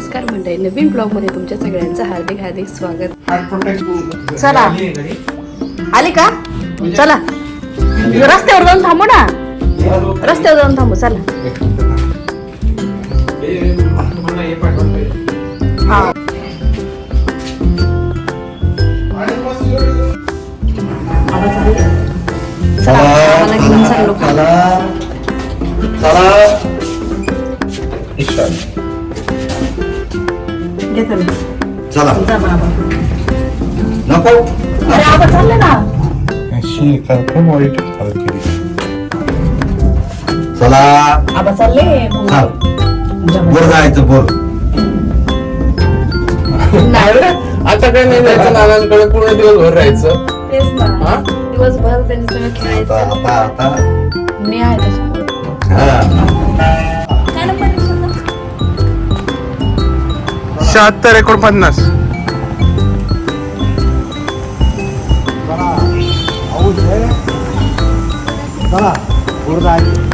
नमस्कार मंडळी नवीन ब्लॉगमध्ये तुमच्या सगळ्यांचं हार्दिक हार्दिक स्वागत. चला. आली का? चला. रस्त्यावर जाऊन थांबू ना. रस्त्यावर जाऊन थांबू चला. हा चला. आम्हाला घेऊन चाललो चला. मी. चला. जा बाबा नको. अरे आबा चालले ना. अशी वाईट केली. चला. आबा चालले चाल. बोर जायचं बोर. आता काय नाही जायचं नानांकडे पूर्ण दिवसभर राहायचं. तेच ना. हा? दिवसभर त्यांनी सगळं आता खेळायचं. आता आता मी आहे त्याच्यामुळे हा. शहात्तर एकोणपन्नास. चला. बोर जायचं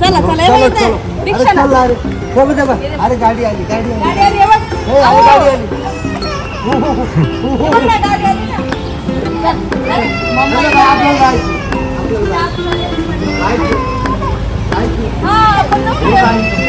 चला. चला रिक्षा ना. अरे. गाडी आली गाडी आली. गाडी आली आहे बघ. हे, अरे गाडी आली. हे बाई, आपल्याला जायचं. जायचं. जायचं. हा,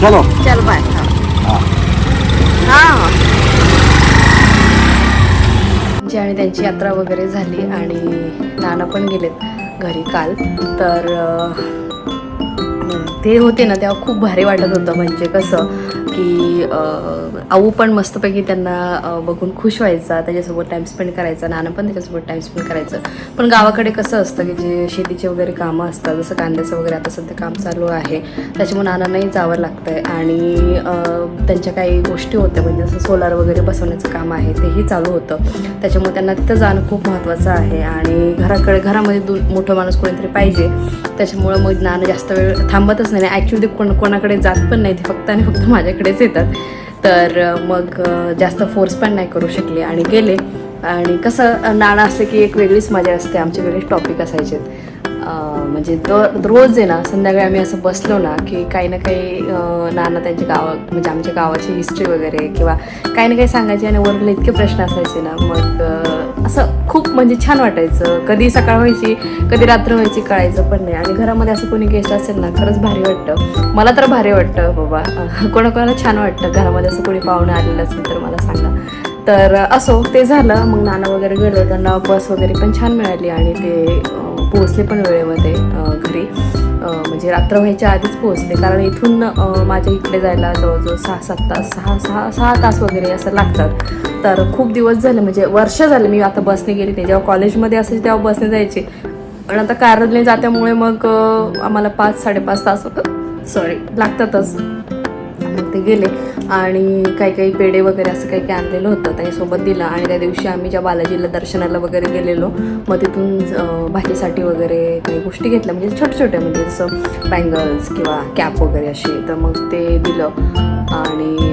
चलो. चल बाय. हा. हा. हा जी आणि त्यांची यात्रा वगैरे झाली आणि नाना पण गेलेत घरी काल. तर ते होते ना तेव्हा खूप भारी वाटत होतं. म्हणजे कसं की आऊ पण मस्तपैकी त्यांना बघून खुश व्हायचा त्याच्यासोबत टाईम स्पेंड करायचा नाना पण त्याच्यासोबत टाईम स्पेंड करायचं. पण गावाकडे कसं असतं की जे शेतीचे वगैरे कामं असतात जसं कांद्याचं वगैरे आता सध्या काम चालू आहे त्याच्यामुळे नानांनाही जावं लागतं आहे आणि त्यांच्या काही गोष्टी होत्या म्हणजे जसं सोलार वगैरे बसवण्याचं काम आहे तेही चालू होतं. त्याच्यामुळे त्यांना तिथं जाणं खूप महत्त्वाचं आहे. आणि घराकडे घरामध्ये दु मोठं माणूस कोणीतरी पाहिजे त्याच्यामुळं मग नाना जास्त वेळ थांबतच नाही ॲक्च्युली ते कोण कोणाकडे जात पण नाही ते फक्त आणि फक्त माझ्याकडेच येतात. तर मग जास्त फोर्स पण नाही करू शकले आणि गेले. आणि कसं नाणं असलं की एक वेगळीच मजा असते आमचे वेगळेच टॉपिक असायचे म्हणजे दर रोज आहे ना संध्याकाळी आम्ही असं बसलो ना की काही ना काही नाना त्यांच्या गावा म्हणजे आमच्या गावाची हिस्ट्री वगैरे किंवा काही ना काही सांगायचे आणि वरून इतके प्रश्न असायचे ना मग असं खूप म्हणजे छान वाटायचं. कधी सकाळ व्हायची कधी रात्र व्हायची कळायचं पण नाही. आणि घरामध्ये असं कोणी गेस्ट असेल ना खरंच भारी वाटतं. मला तर भारी वाटतं बाबा. कोणाकोणाला छान वाटतं घरामध्ये असं कोणी पाहुणं आलेलं असेल तर मला सांगा. तर असो ते झालं. मग नाना वगैरे गेलो त्यांना बस वगैरे पण छान मिळाली आणि ते पोहोचले पण वेळेमध्ये घरी. म्हणजे रात्र व्हायच्या आधीच पोहोचले. कारण इथून माझ्या इकडे जायला जवळजवळ सहा सात तास सहा सहा सहा तास वगैरे असं लागतात. तर खूप दिवस झाले म्हणजे वर्ष झाले मी आता बसने गेली नाही. जेव्हा कॉलेजमध्ये असायची तेव्हा बसने जायची. पण आता कारने जात्यामुळे मग आम्हाला पाच साडेपाच तास सॉरी लागतातच. ते गेले. आणि काही काही पेढे वगैरे असं काही काही आणलेलं होतं त्याच्यासोबत दिलं. आणि त्या दिवशी आम्ही ज्या बालाजीला दर्शनाला वगैरे गेलेलो मग तिथून भाजीसाठी वगैरे काही गोष्टी घेतल्या. म्हणजे छोट्या छोट्या म्हणजे जसं बँगल्स किंवा कॅप वगैरे अशी. तर मग ते दिलं. आणि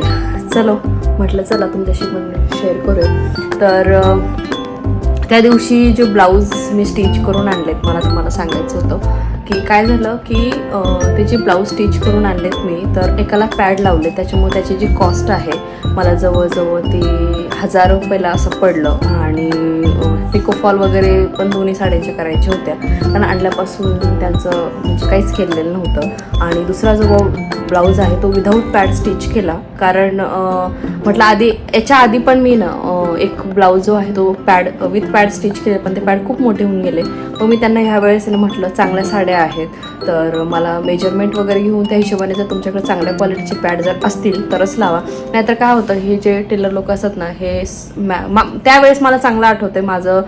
चलो म्हटलं चला तुमच्याशी पण शेअर करूया. तर त्या दिवशी जे ब्लाऊज मी स्टिच करून आणलेत मला तुम्हाला सांगायचं होतं. की काय झालं की ते जे ब्लाऊज स्टिच करून आणलेत मी तर एकाला पॅड लावले. त्याच्यामुळे त्याची जी कॉस्ट आहे मला जवळजवळ ती हजार रुपयाला असं पडलं. आणि पिकोफॉल वगैरे पण दोन्ही साड्यांच्या करायच्या होत्या. कारण आणल्यापासून त्यांचं म्हणजे काहीच केलेलं नव्हतं. आणि दुसरा जो ब्लाऊज आहे तो विदाऊट पॅड स्टिच केला. कारण म्हटलं आधी याच्या आधी पण मी ना एक ब्लाऊज जो आहे तो पॅड विथ पॅड स्टिच केले पण ते पॅड खूप मोठे होऊन गेले. मग मी त्यांना ह्या वेळेस ना म्हटलं चांगल्या साड्या आहेत. तर मला मेजरमेंट वगैरे घेऊन त्या हिशोबाने जर तुमच्याकडे चांगल्या क्वालिटीचे पॅड जर असतील तरच लावा. नाहीतर काय होतं हे जे टेलर लोक असतात ना हे मॅ- मा- त्यावेळेस मला चांगलं आठवतं माझं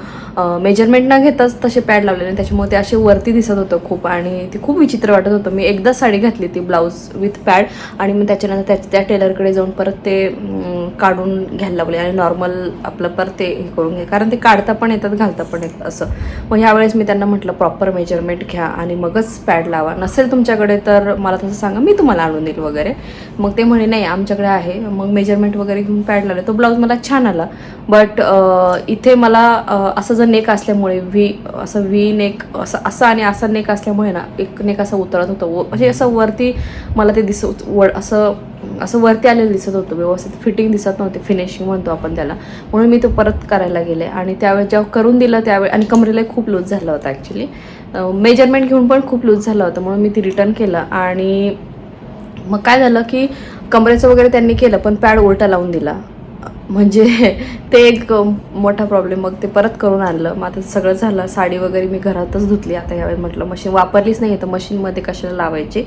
मेजरमेंट न घेताच तसे पॅड लावलेले त्याच्यामुळे ते असे वरती दिसत होतं खूप आणि ते खूप विचित्र वाटत होतं. मी एकदाच साडी घातली ती ब्लाऊज विथ पॅड आणि मग त्याच्यानंतर त्या त्या टेलरकडे जाऊन परत ते काढून घ्यायला लागले आणि नॉर्मल आपलं परत ते हे करून घ्या. कारण ते काढता पण येतात घालता पण येतात असं. मग ह्यावेळेस मी त्यांना म्हटलं प्रॉपर मेजरमेंट घ्या आणि मगच पॅड लावा. नसेल तुमच्याकडे तर मला तसं सांगा मी तुम्हाला आणून देईल वगैरे. मग ते म्हणे नाही आमच्याकडे आहे. मग मेजरमेंट वगैरे घेऊन पॅड लावले. तो ब्लाऊज मला छान आला. बट इथे मला असं जर नेक असल्यामुळे व्ही असं व्ही नेक असं असं आणि असा नेक असल्यामुळे ना एक नेक असं उतरत होतं. व- म्हणजे असं वरती मला ते दिसत वड असं असं वरती आलेलं दिसत होतं. व्यवस्थित फिटिंग दिसत नव्हते. फिनिशिंग म्हणतो आपण त्याला. म्हणून मी तो परत करायला गेले. आणि त्यावेळेस जेव्हा करून दिलं त्यावेळी आणि कमरेला खूप लूज झालं होतं ॲक्च्युली मेजरमेंट घेऊन पण खूप लूज झालं होतं. म्हणून मी ती रिटर्न केलं. आणि मग काय झालं की कमरेचं वगैरे त्यांनी केलं पण पॅड उलटा लावून दिला. म्हणजे ते एक मोठा प्रॉब्लेम मग ते परत करून आणलं. मग आता सगळं झालं. साडी वगैरे मी घरातच धुतली. आता यावेळी म्हटलं मशीन वापरलीच नाही. तर मशीनमध्ये कशाला लावायची?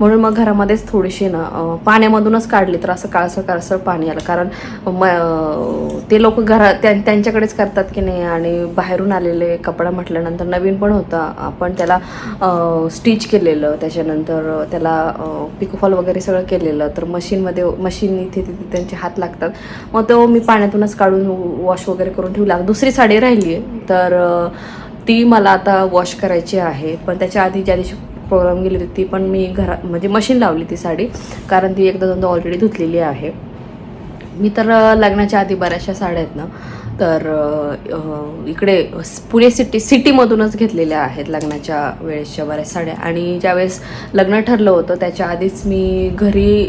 म्हणून मग घरामध्येच थोडीशी ना पाण्यामधूनच काढली. तर असं काळसर काळसर पाणी आलं. कारण म ते लोक घरा त्यां त्यांच्याकडेच करतात की नाही? आणि बाहेरून आलेले कपडा म्हटल्यानंतर नवीन पण होता. आपण त्याला स्टिच केलेलं. त्याच्यानंतर त्याला पिकोफॉल वगैरे सगळं केलेलं. तर मशीनमध्ये मशीन इथे तिथे त्यांचे हात लागतात. मग तो मी पाण्यातूनच काढून वॉश वगैरे करून ठेवला. दुसरी साडी राहिली आहे तर ती मला आता वॉश करायची आहे. पण त्याच्या आधी ज्या दिवशी प्रोग्राम गेली होती ती पण मी घरात म्हणजे मशीन लावली ती साडी कारण ती एकदा दोनदा ऑलरेडी धुतलेली आहे. मी तर लग्नाच्या आधी बऱ्याचशा साड्या आहेत ना तर इकडे पुणे सिटी सिटीमधूनच घेतलेल्या आहेत लग्नाच्या वेळेसच्या बऱ्याच साड्या. आणि ज्यावेळेस लग्न ठरलं होतं त्याच्या आधीच मी घरी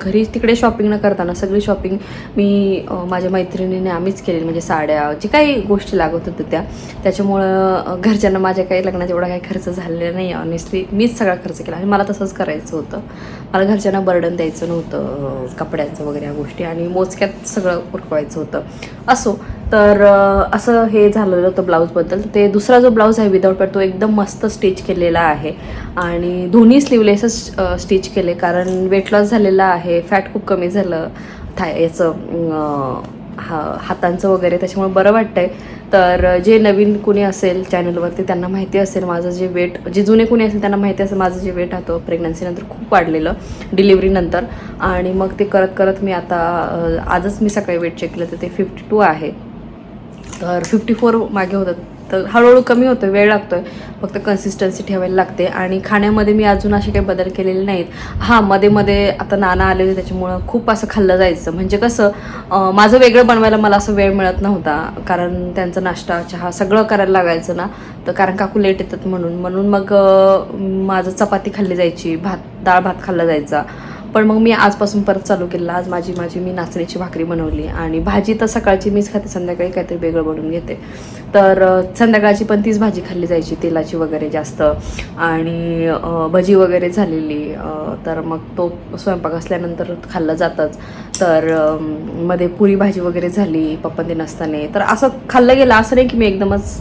घरी तिकडे शॉपिंग न करताना सगळी शॉपिंग मी माझ्या मैत्रिणीने आम्हीच केलेली. म्हणजे साड्या जे काही गोष्टी लागत होत्या त्या. त्याच्यामुळं घरच्यांना माझ्या काही लग्नाचा एवढा काही खर्च झालेला नाही. ऑनेस्टली मीच सगळा खर्च केला. आणि मला तसंच करायचं होतं. मला घरच्यांना बर्डन द्यायचं नव्हतं कपड्यांचं वगैरे ह्या गोष्टी. आणि मोजक्यात सगळं उरकवायचं होतं. असो तर असं हे झालेलं होतं ब्लाऊजबद्दल. ते दुसरा जो ब्लाऊज आहे विदाऊट पॅट तो एकदम मस्त स्टिच केलेला आहे. आणि दोन्ही स्लीवलेसच स्टिच केले कारण वेट लॉस झालेला आहे फॅट खूप कमी झालं. थाय याचं हा हातांचं वगैरे त्याच्यामुळे बरं वाटतंय. तर जे नवीन कुणी असेल चॅनलवरती त्यांना माहिती असेल माझं जे वेट जे जुने कुणी असेल त्यांना माहिती असेल माझं जे वेट होतं प्रेग्नन्सीनंतर खूप वाढलेलं डिलिव्हरीनंतर आणि मग ते करत करत मी आता आजच मी सकाळी वेट चेक केलं तर ते फिफ्टी टू आहे. तर फिफ्टी फोर मागे होतात. तर हळूहळू कमी होतं वेळ लागतो आहे फक्त कन्सिस्टन्सी ठेवायला लागते. आणि खाण्यामध्ये मी अजून असे काही बदल केलेले नाहीत. हां मध्ये मध्ये आता नाना आले होते त्याच्यामुळं खूप असं खाल्लं जायचं. म्हणजे कसं माझं वेगळं बनवायला मला असं वेळ मिळत नव्हता. कारण त्यांचा नाश्ता चहा सगळं करायला लागायचं ना. तर कारण काकू लेट येतात म्हणून. म्हणून मग माझं चपाती खाल्ली जायची. भात डाळ भात खाल्ला जायचा. पण मग मी आजपासून परत चालू केलं आज माझी माझी मी नाचणीची भाकरी बनवली आणि भाजी तर सकाळची मीच खाते संध्याकाळी काहीतरी वेगळं बनवून घेते. तर संध्याकाळची पण तीच भाजी खाल्ली जायची तेलाची वगैरे जास्त. आणि भजी वगैरे झालेली तर मग तो स्वयंपाक असल्यानंतर खाल्लं जातंच. तर मध्ये पुरी भाजी वगैरे झाली पप्पांनी नसताना. तर असं खाल्लं गेलं असं नाही की मी एकदमच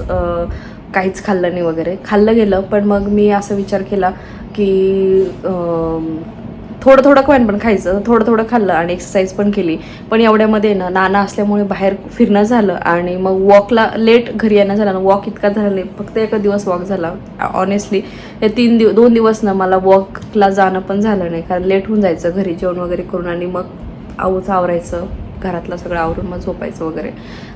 काहीच खाल्लं नाही वगैरे. खाल्लं गेलं पण मग मी असं विचार केला की थोडं थोडं पण पण खायचं. थोडं थोडं खाल्लं आणि एक्सरसाइज पण केली. पण एवढ्यामध्ये ना नाना असल्यामुळे बाहेर फिरणं झालं आणि मग वॉकला लेट घरी येणं झालं ना वॉक इतका झाला नाही. फक्त एक दिवस वॉक झाला. ऑनेस्टली हे तीन दिव दोन दिवस ना मला वॉकला जाणं पण झालं नाही. कारण लेट होऊन जायचं घरी जेवण वगैरे करून आणि मग आऊच आवरायचं. घरातलं सगळं आवरून मग झोपायचं वगैरे.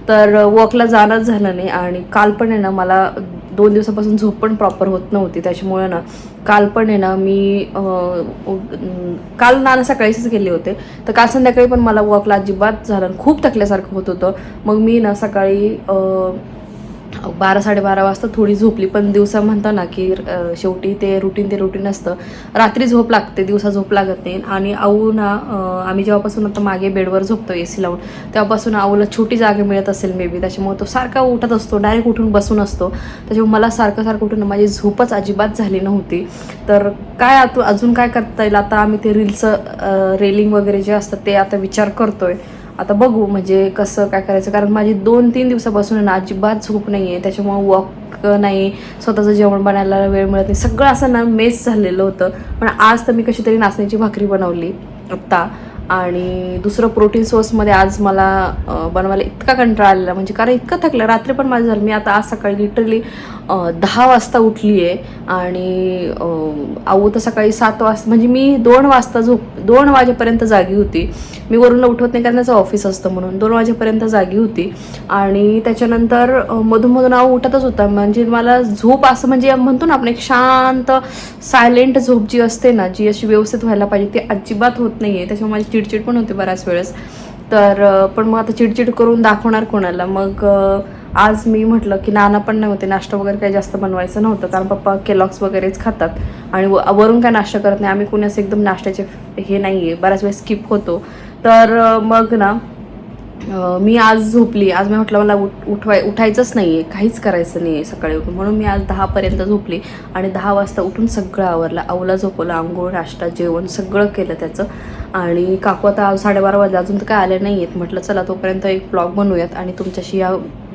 तर वॉकला जाणंच झालं नाही आणि काल पण आहे ना मला दोन दिवसापासून झोप पण प्रॉपर होत नव्हती. त्याच्यामुळे ना काल पण आहे ना मी काल नाना सकाळीच गेले होते. तर काल संध्याकाळी पण मला वॉकला अजिबात झालं आणि खूप थकल्यासारखं होत होतं. मग मी ना सकाळी बारा साडेबारा वाजता थोडी झोपली. पण दिवसा म्हणता ना की शेवटी ते रुटीन ते रुटीन असतं रात्री झोप लागते दिवसा झोप लागत नाही. आणि आऊ ना आम्ही जेव्हापासून आता मागे बेडवर झोपतो ए सी लावून तेव्हापासून आऊला छोटी जागा मिळत असेल मे बी त्याच्यामुळे तो सारखा उठत असतो डायरेक्ट उठून बसून असतो. त्याच्यामुळे मला सारखं सारखं उठून माझी झोपच अजिबात झाली नव्हती. तर काय अजून काय करता येईल? आता आम्ही ते रीलचं रेलिंग वगैरे जे असतं ते आता विचार करतोय. आता बघू म्हणजे कसं काय करायचं. कारण माझी दोन तीन दिवसापासून ना अजिबात झोप नाही आहे. त्याच्यामुळं वॉक नाही स्वतःचं जेवण बनायला वेळ मिळत नाही. सगळं असं ना मेस झालेलं होतं. पण आज तर मी कशी तरी नाचण्याची भाकरी बनवली आत्ता. आणि दुसरं प्रोटीन सोर्समध्ये आज मला बनवायला इतका कंटाळा आलेला म्हणजे कारण इतकं थकलं. रात्री पण माझं झालं. मी आता आज सकाळी लिटरली दहा वाजता उठली आहे आणि आऊ तर सकाळी सात वाजता म्हणजे मी दोन वाजता झोप दोन वाजेपर्यंत जागी होती. मी वरून उठवत नाही कारण त्याचं ऑफिस असतं म्हणून. दोन वाजेपर्यंत जागी होती. आणि त्याच्यानंतर मधूनमधून मधून मधून आऊ उठतच होता. म्हणजे मला झोप असं म्हणजे म्हणतो ना आपण एक शांत सायलेंट झोप जी असते ना जी अशी व्यवस्थित व्हायला पाहिजे ती अजिबात होत नाही आहे त्याच्यामुळे माझी चिडचिड पण होते बऱ्याच वेळेस. तर पण मग आता चिडचिड करून दाखवणार कोणाला? मग आज मी म्हटलं की नाना पण नाही होते नाश्ता वगैरे काही जास्त बनवायचं नव्हतं कारण पप्पा केलॉक्स वगैरेच खातात. आणि व- वरून काय नाश्ता करत नाही आम्ही कोणी असं एकदम नाश्त्याचे हे नाही आहे बऱ्याच वेळेस स्किप होतो. तर मग ना मी आज झोपली. आज मी म्हटलं मला उठ उठवाय उठायचंच नाही आहे काहीच करायचं नाही आहे सकाळी उठून. म्हणून मी आज दहापर्यंत झोपली आणि दहा वाजता उठून सगळं आवरलं. आवला झोपवलं आंघोळ नाश्ता जेवण सगळं केलं त्याचं. आणि काकू आता साडेबारा वाजले. अजून तर काय आले नाही आहेत म्हटलं चला तोपर्यंत एक ब्लॉग बनवूयात आणि तुमच्याशी या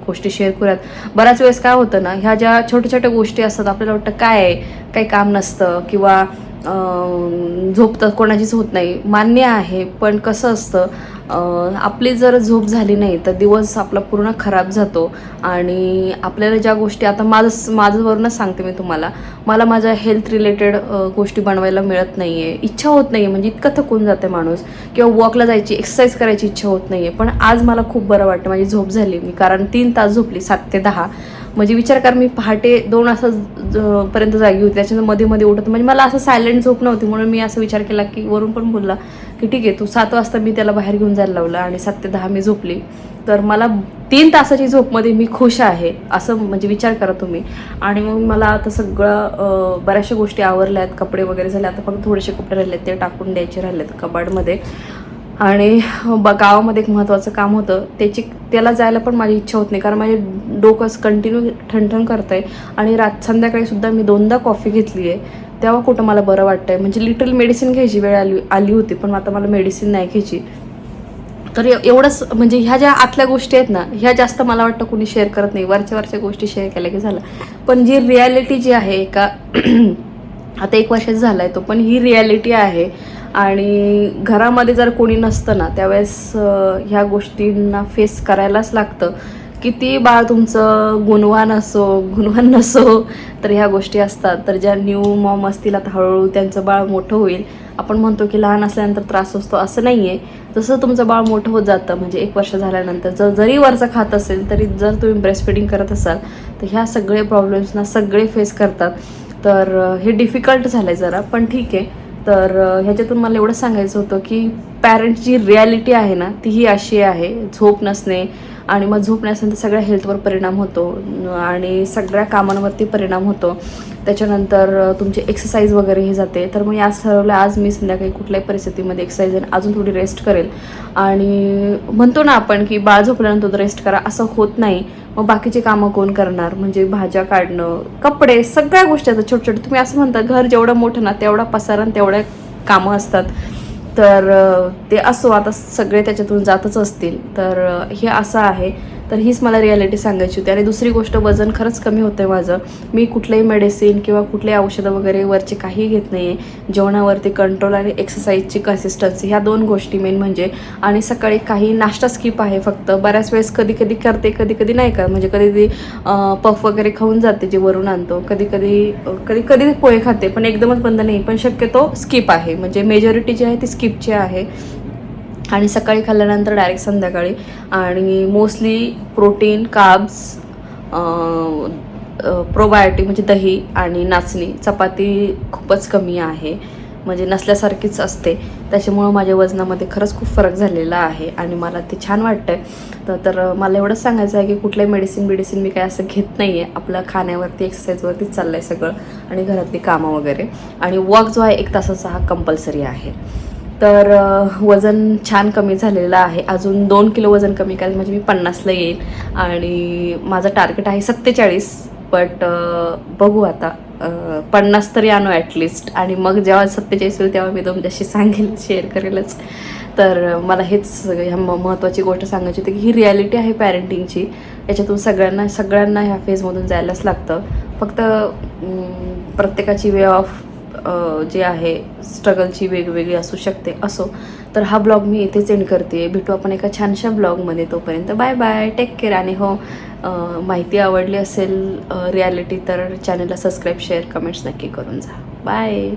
गोष्टी शेअर करूयात. बऱ्याच वेळेस काय होतं ना ह्या ज्या छोट्या छोट्या गोष्टी असतात आपल्याला वाटतं काय आहे? काही काम नसतं किंवा झोपतं झोप तर कोणाचीच होत नाही. मान्य आहे पण कसं असतं आपली जर झोप झाली नाही तर दिवस आपला पूर्ण खराब जातो. आणि आपल्याला ज्या गोष्टी आता माझं माझंवरूनच सांगते मी तुम्हाला. मला माझ्या हेल्थ रिलेटेड गोष्टी बनवायला मिळत नाही आहे इच्छा होत नाही आहे म्हणजे इतकं थकून जाते माणूस. किंवा वॉकला जायची एक्सरसाइज करायची इच्छा होत नाही आहे पण आज मला खूप बरं वाटतं माझी झोप झाली मी. कारण तीन तास झोपली सात ते दहा. म्हणजे विचार कर मी पहाटे दोन असं पर्यंत जागी होती. त्याच्यानंतरमध्ये मध्ये उठत म्हणजे मला असं सायलेंट झोप नव्हती म्हणून मी असं विचार केला की वरून पण बोलला की ठीक आहे तू सात वाजता मी त्याला बाहेर घेऊन जायला लावलं आणि सात ते दहा मी झोपली. तर मला तीन तासाची झोपमध्ये मी खुश आहे असं म्हणजे विचार करा तुम्ही. आणि मग मला आता सगळं बऱ्याचशा गोष्टी आवरल्या आहेत कपडे वगैरे झाले. आता फक्त थोडेसे कपडे राहिले ते टाकून द्यायचे राहिले आहेत कबाडमध्ये. आणि ब गावामध्ये एक महत्त्वाचं काम होतं. त्याची त्याला जायला पण माझी इच्छा होत नाही. कारण माझे डोकंच कंटिन्यू ठणठण करतं आहे आणि रात संध्याकाळी सुद्धा मी दोनदा कॉफी घेतली आहे. तेव्हा कुठं मला बरं वाटतं आहे म्हणजे लिटल मेडिसिन घ्यायची वेळ आली आली होती पण आता मला मेडिसिन नाही घ्यायची. तर एवढंच म्हणजे ह्या ज्या आतल्या गोष्टी आहेत ना ह्या जास्त मला वाटतं कोणी शेअर करत नाही. वरच्या वरच्या गोष्टी शेअर केल्या की झालं. पण जी रियालिटी जी आहे एका आता एक वर्षाचा झाला आहे तो पण ही रियालिटी आहे. आणि घरामध्ये जर कोणी नसतं ना त्यावेळेस ह्या गोष्टींना फेस करायलाच लागतं. किती बाळ तुमचं गुणवान असो गुणवान नसो तर ह्या गोष्टी असतात. तर ज्या न्यू मॉम असतील आता हळूहळू त्यांचं बाळ मोठं होईल. आपण म्हणतो की लहान असल्यानंतर त्रास असतो असं नाही आहे जसं तुमचं बाळ मोठं होत जातं म्हणजे एक वर्ष झाल्यानंतर. जर जरी वरचं खात असेल तरी जर तुम्ही ब्रेस्ट फिडिंग करत असाल तर ह्या सगळे प्रॉब्लेम्सना सगळे फेस करतात. तर हे डिफिकल्ट झालं आहे जरा पण ठीक आहे. तर ह्याच्यातून मला एवढं सांगायचं होतं की पॅरेंट्सची रियालिटी आहे ना ती ही अशी आहे झोप नसणे आणि मग झोप नसेल तर सगळ्या हेल्थवर परिणाम होतो आणि सगळ्या कामांवरती परिणाम होतो. त्याच्यानंतर तुमची एक्सरसाइज वगैरे हे जाते. तर मग आज ठरवलं आज मी संध्याकाळी कुठल्याही परिस्थितीमध्ये एक्सरसाइज आणि अजून थोडी रेस्ट करेल. आणि म्हणतो ना आपण की बाळ झोपल्यानंतर रेस्ट करा असं होत नाही. मग बाकीचे कामं कोण करणार? म्हणजे भाज्या काढणं कपडे सगळ्या गोष्टी असतात छोटे छोटे तुम्ही असं म्हणता घर जेवढं मोठं ना तेवढा पसारण तेवढ्या कामं असतात. तर ते असो आता सगळे त्याच्यातून जातच असतील. तर हे असं आहे. तर हीच मला रियालिटी सांगायची होती. आणि दुसरी गोष्ट वजन खरंच कमी होतं आहे माझं. मी कुठलंही मेडिसिन किंवा कुठलेही औषधं वगैरे वरचे काही घेत नाही आहे जेवणावरती कंट्रोल आणि एक्सरसाइजची कन्सिस्टन्सी ह्या दोन गोष्टी मेन म्हणजे. आणि सकाळी काही नाश्ता स्किप आहे फक्त. बऱ्याच वेळेस कधी कधी करते कधी कधी नाही करत. म्हणजे कधी कधी पफ वगैरे खाऊन जाते जे वरून आणतो. कधी कधी कधी कधी पोहे खाते पण एकदमच बंद नाही. पण शक्यतो स्किप आहे. म्हणजे मेजॉरिटी जी आहे ती स्किपची आहे. आणि सकाळी खाल्ल्यानंतर डायरेक्ट संध्याकाळी. आणि मोस्टली प्रोटीन काब्स प्रोबायोटिक म्हणजे दही आणि नाचणी चपाती खूपच कमी आहे. म्हणजे नसल्यासारखीच असते. त्याच्यामुळं माझ्या वजनामध्ये खरंच खूप फरक झालेला आहे आणि मला ते छान वाटतं आहे तर तर मला एवढंच सांगायचं आहे की कुठलंही मेडिसिन बिडिसिन मी काय असं घेत नाही आहे आपलं खाण्यावरती एक्सरसाइजवरतीच चाललं आहे सगळं आणि घरातली कामं वगैरे. आणि वॉक जो आहे एक तासाचा हा कंपल्सरी आहे. तर वजन छान कमी झालेलं आहे. अजून दोन किलो वजन कमी करायचं म्हणजे मी पन्नासला येईल. आणि माझं टार्गेट आहे सत्तेचाळीस बट बघू आता. पन्नास तरी आणू ॲटलिस्ट आणि मग जेव्हा सत्तेचाळीस होईल तेव्हा मी तुमच्याशी सांगेल शेअर करेलच. तर मला हेच ह्या म- महत्त्वाची गोष्ट सांगायची होती की ही रियालिटी आहे पॅरेंटिंगची याच्यातून सगळ्यांना सगळ्यांना ह्या फेजमधून जायलाच लागतं. फक्त प्रत्येकाची वे ऑफ जे आहे स्ट्रगलची वेगवेगळी असू शकते असो. तर हा ब्लॉग मी इथेच एंड करते भेटू आपण एका छानशा ब्लॉगमध्ये तोपर्यंत बाय बाय टेक केअर आणि हो माहिती आवडली असेल रियालिटी तर चॅनलला सबस्क्राईब शेअर कमेंट्स नक्की करून जा. बाय